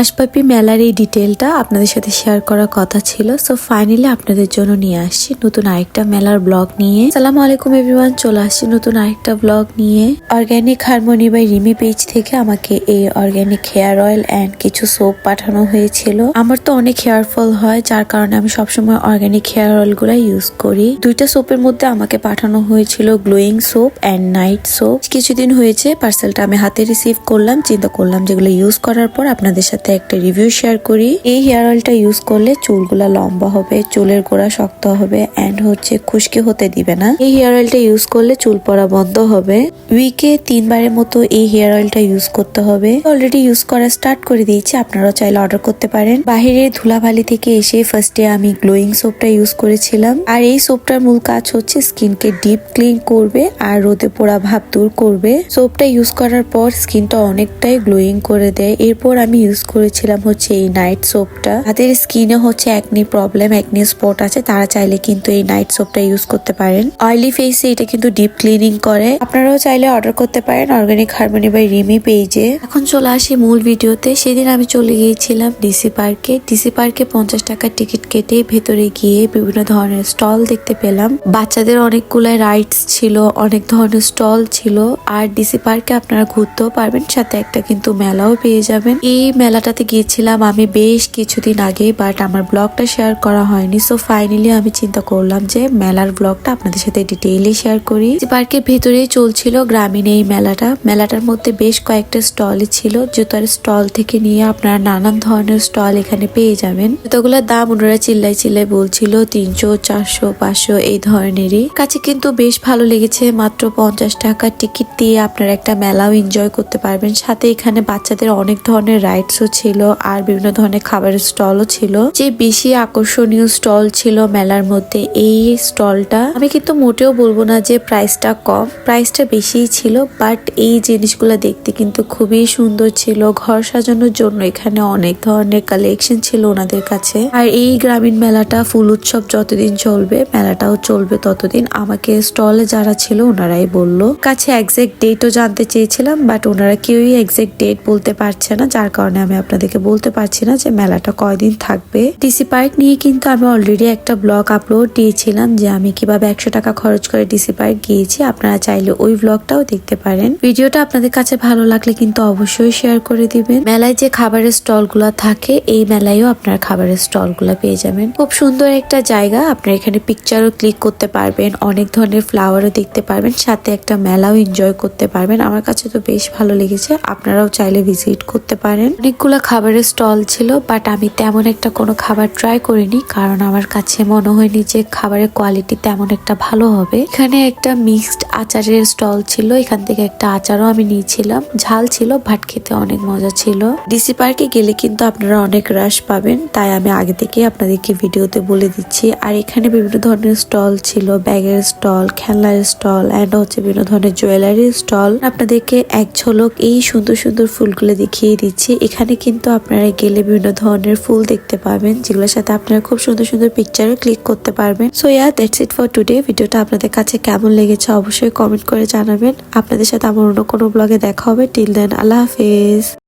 মাসব্যাপী মেলার এই ডিটেলটা আপনাদের সাথে শেয়ার করার কথা ছিল। সো ফাইনালি আপনাদের জন্য নিয়ে আসছি নতুন আরেকটা মেলার ব্লগ নিয়ে। সালাম আলাইকুম এভরিওয়ান চলে আসছি নতুন আরেকটা ব্লগ নিয়ে। Organic harmony by Rimi page থেকে আমাকে এই অর্গ্যানিক হেয়ার অয়েল অ্যান্ড কিছু সোপ পাঠানো হয়েছিল। আমার তো অনেক হেয়ার ফল হয়, যার কারণে আমি সবসময় অর্গ্যানিক হেয়ার অয়েলগুলা ইউজ করি। দুইটা সোপের মধ্যে আমাকে পাঠানো হয়েছিল glowing soap and night soap কিছুদিন হয়েছে পার্সেলটা আমি হাতে রিসিভ করলাম, চিন্তা করলাম যেগুলো ইউজ করার পর আপনাদের সাথে একটা রিভিউ শেয়ার করি। এই হেয়ার অয়েলটা ইউজ করলে চুলগুলা লম্বা হবে, চুলের গোড়া শক্ত হবে অ্যান্ড হচ্ছে খুশকি হতে দিবে না। এই হেয়ার অয়েলটা ইউজ করলে চুল পড়া বন্ধ হবে। উইকে তিনবারের মতো এই হেয়ার অয়েলটা ইউজ করতে হবে। অলরেডি ইউজ করা স্টার্ট করে দিয়েছি, আপনারাও চাইলে অর্ডার করতে পারেন। বাহিরে ধুলাবালি থেকে এসে ফার্স্টে আমি গ্লোয়িং সোপটা ইউজ করেছিলাম। আর এই সোপটার মূল কাজ হচ্ছে স্কিনকে ডিপ ক্লিন করবে আর রোদে পোড়া ভাব দূর করবে। সোপটা ইউজ করার পর স্কিনটা অনেকটাই গ্লোয়িং করে দেয়। এরপর আমি ইউজ করেছিলাম হচ্ছে এই নাইট সোপটা তাদের স্কিনে হচ্ছে একনি প্রবলেম একনি স্পট আছে, তারা চাইলে কিন্তু এই নাইট সোপটা ইউজ করতে পারেন। অয়েলি ফেসে এটা কিন্তু ডিপ ক্লিনিং করে। আপনারাও চাইলে অর্ডার করতে পারেন অর্গানিক হারমোনি বাই রিমি পেজে এখন চলে আসি মূল ভিডিওতে। সেদিন আমি চলে গিয়েছিলাম ডিসি পার্কে ডিসি পার্কে পঞ্চাশ টাকার টিকিট কেটে ভেতরে গিয়ে বিভিন্ন ধরনের স্টল দেখতে পেলাম। বাচ্চাদের অনেকগুলো রাইডস ছিল, অনেক ধরনের স্টল ছিল। আর ডিসি পার্কে আপনারা ঘুরতেও পারবেন, সাথে একটা কিন্তু মেলাও পেয়ে যাবেন। এই মেলাটাতে গিয়েছিলাম আমি বেশ কিছুদিন আগে বাট আমার ব্লগটা শেয়ার করা হয়নি। সো ফাইনালি আমি চিন্তা করলাম যে মেলার ব্লগটা আপনাদের সাথে ডিটেইলি শেয়ার করি। পার্কের ভেতরেই চলছিল গ্রামীণ এই মেলাটা। মেলাটার মধ্যে বেশ কয়েকটা স্টলই ছিল। জুতার স্টল থেকে নিয়ে আপনারা নানান ধরনের স্টল এখানে পেয়ে যাবেন। জুতোগুলোর দাম ওনারা চিল্লাই চিল্লাই বলছিল তিনশো, চারশো, পাঁচশো এই ধরনেরই। কাছে কিন্তু বেশ ভালো লেগেছে। মাত্র পঞ্চাশ টাকার টিকিট দিয়ে আপনারা একটা মেলাও এনজয় করতে পারবেন। সাথে এখানে বাচ্চাদের অনেক ধরনের রাইডসও ছিল আর বিভিন্ন ধরনের খাবারের স্টলও ছিল। যে বেশি আকর্ষণীয় স্টল ছিল মেলার মধ্যে, এই স্টলটা আমি কিন্তু মোটেও বলব না যে প্রাইসটা কম। প্রাইসটা বেশিই ছিল, বাট এই জিনিসগুলো দেখতে কিন্তু খুবই সুন্দর ছিল। ঘর সাজানোর জন্য এখানে অনেক ধরনের কালেকশন ছিল ওনাদের কাছে। আর এই গ্রামীণ মেলাটা ফুল উৎসব যতদিন চলবে, মেলাটাও চলবে ততদিন। আমাকে স্টলে যারা ছিল ওনারাই বলল। কাছে এক্সাক্ট ডেটও জানতে চেয়েছিলাম, বাট ওনারা কেউই এক্সাক্ট ডেট বলতে পারছে না, যার কারণে আমি আপনাদেরকে বলতে পারছি না যে মেলাটা কয়দিন থাকবে। ডিসি পার্ক নিয়ে কিন্তু আমি অলরেডি একটা ব্লগ আপলোড দিয়েছিলাম যে আমি কীভাবে একশো টাকা খরচ করে ডিসি পার্ক গিয়েছি। আপনারা চাইলে ওই ব্লগটাও দেখতে পারেন। ভিডিওটা আপনাদের কাছে ভালো লাগলে কিন্তু অবশ্যই শেয়ার করে দিবেন। মেলায় যে খাবারের স্টলগুলা থাকে, এই মেলায়ও আপনারা খাবারের স্টলগুলা পেয়ে যাবেন। খুব সুন্দর একটা জায়গা, আপনারা এখানে পিকচারও ক্লিক করতে পারবেন, অনেক ধরনের ফ্লাওয়ারও দেখতে পারবেন, সাথে একটা মেলাও এনজয় করতে পারবেন। আমার কাছে তো বেশ ভালো লেগেছে, আপনারাও চাইলে ভিজিট করতে পারেন। অনেকগুলো খাবারের স্টল ছিল বাট আমি তেমন একটা কোনো খাবার ট্রাই করিনি, কারণ আমার কাছে মনে হয়নি যে খাবারের কোয়ালিটি তেমন একটা ভালো হবে। এখানে একটা মিক্সড আচারের স্টল ছিল, এখান থেকে একটা আচারও আমি নিয়েছিলাম। ঝাল ছিল ভাট খেতে অনেক মজা ছিল। ডিসি পার্কে গেলে কিন্তু আপনারা অনেক রাশ পাবেন, তাই আমি আগে থেকে আপনাদেরকে ভিডিওতে বলে দিচ্ছি। আর এখানে বিভিন্ন ধরনের স্টল ছিল, ব্যাগের স্টল খেলনার স্টল অ্যান্ড হচ্ছে বিভিন্ন ধরনের জুয়েলারি স্টল আপনাদেরকে এক ঝলক এই সুন্দর সুন্দর ফুলগুলো দেখিয়ে দিচ্ছি। এখানে কিন্তু আপনারা গেলে বিভিন্ন ধরনের ফুল দেখতে পাবেন, যেগুলোর সাথে আপনারা খুব সুন্দর সুন্দর পিকচারও ক্লিক করতে পারবেন। So yeah that's it for today ভিডিওটা আপনাদের কাছে কেমন লেগেছে অবশ্যই কমেন্ট করে জানাবেন। আপনাদের সাথে আমার অন্য কোনো ব্লগে দেখা হবে। টিল দেন আল্লাহ হাফেজ।